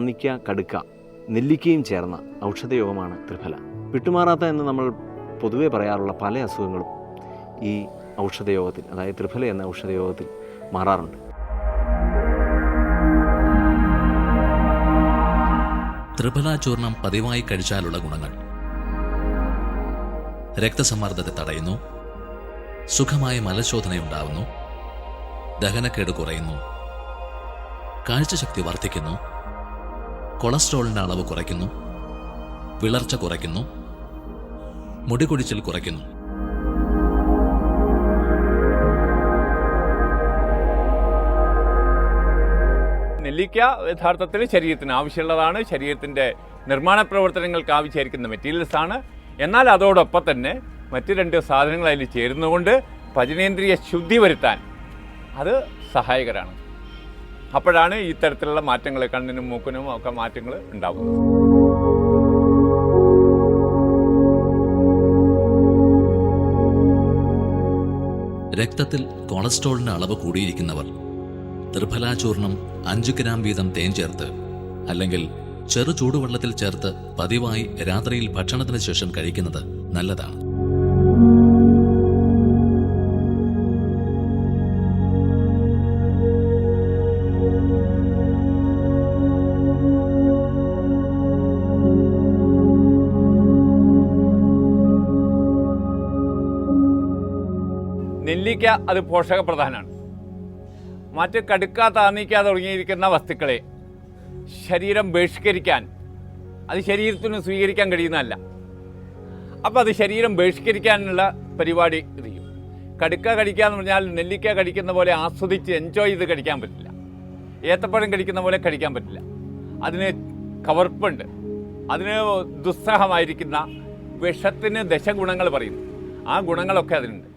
നെല്ലിക്ക കടുക്ക നെല്ലിക്കയും ചേർന്ന ഔഷധയോഗമാണ് ത്രിഫല. വിട്ടുമാറാത്ത എന്ന് നമ്മൾ പൊതുവെ പറയാറുള്ള പല അസുഖങ്ങളും ഈ ഔഷധയോഗത്തിൽ അതായത് ത്രിഫല എന്ന ഔഷധയോഗത്തിൽ മാറാറുണ്ട്. ത്രിഫല ചൂർണം പതിവായി കഴിച്ചാലുള്ള ഗുണങ്ങൾ. രക്തസമ്മർദ്ദത്തെ തടയുന്നു. സുഖമായ മലശോധനയുണ്ടാവുന്നു. ദഹനക്കേട് കുറയുന്നു. കാഴ്ചശക്തി വർദ്ധിക്കുന്നു. കൊളസ്ട്രോളിന്റെ അളവ് കുറയ്ക്കുന്നു. വിളർച്ച കുറയ്ക്കുന്നു. മുടി മുടികൊഴിച്ചിൽ കുറയ്ക്കുന്നു. നെല്ലിക്ക യഥാർത്ഥത്തിൽ ശരീരത്തിന് ആവശ്യമുള്ളതാണ്. ശരീരത്തിന്റെ നിർമ്മാണ പ്രവർത്തനങ്ങൾക്ക് ആവശ്യമായിരിക്കുന്ന മെറ്റീരിയൽസ് ആണ്. എന്നാൽ അതോടൊപ്പം തന്നെ മറ്റ് രണ്ട് സാധനങ്ങൾ അതിൽ ചേരുന്നതുകൊണ്ട് പചനേന്ദ്രിയ ശുദ്ധി വരുത്താൻ അത് സഹായകരമാണ് അപ്പോഴാണ് ഇത്തരത്തിലുള്ള മാറ്റങ്ങൾ കണ്ണിനും മൂക്കിനും ഒക്കെ മാറ്റങ്ങൾ ഉണ്ടാകുന്നത് രക്തത്തിൽ കൊളസ്ട്രോളിന്റെ അളവ് കൂടിയിരിക്കുന്നവർ ത്രിഫലാചൂർണം അഞ്ച് ഗ്രാം വീതം തേൻ ചേർത്ത് അല്ലെങ്കിൽ ചെറു ചൂടുവെള്ളത്തിൽ ചേർത്ത് പതിവായി രാത്രിയിൽ ഭക്ഷണത്തിന് ശേഷം കഴിക്കുന്നത് നല്ലതാണ്. നെല്ലിക്ക അത് പോഷകപ്രധാനമാണ് മറ്റ് കടുക്ക താന്നിക്ക തുടങ്ങിയിരിക്കുന്ന വസ്തുക്കളെ ശരീരം ബഹിഷ്കരിക്കാൻ അത് ശരീരത്തിന് സ്വീകരിക്കാൻ കഴിയുന്നതല്ല. അപ്പോൾ അത് ശരീരം ബഹിഷ്കരിക്കാനുള്ള പരിപാടി ചെയ്യും. കടുക്ക കഴിക്കുക എന്ന് പറഞ്ഞാൽ നെല്ലിക്ക കടിക്കുന്ന പോലെ ആസ്വദിച്ച് എൻജോയ് ചെയ്ത് കടിക്കാൻ പറ്റില്ല. ഏത്തപ്പഴം കടിക്കുന്ന പോലെ കടിക്കാൻ പറ്റില്ല. അതിന് കവർപ്പുണ്ട്. അതിന് ദുസ്സഹമായിരിക്കുന്ന വിഷത്തിന് ദശഗുണങ്ങൾ പറയുന്നു. ആ ഗുണങ്ങളൊക്കെ അതിനുണ്ട്.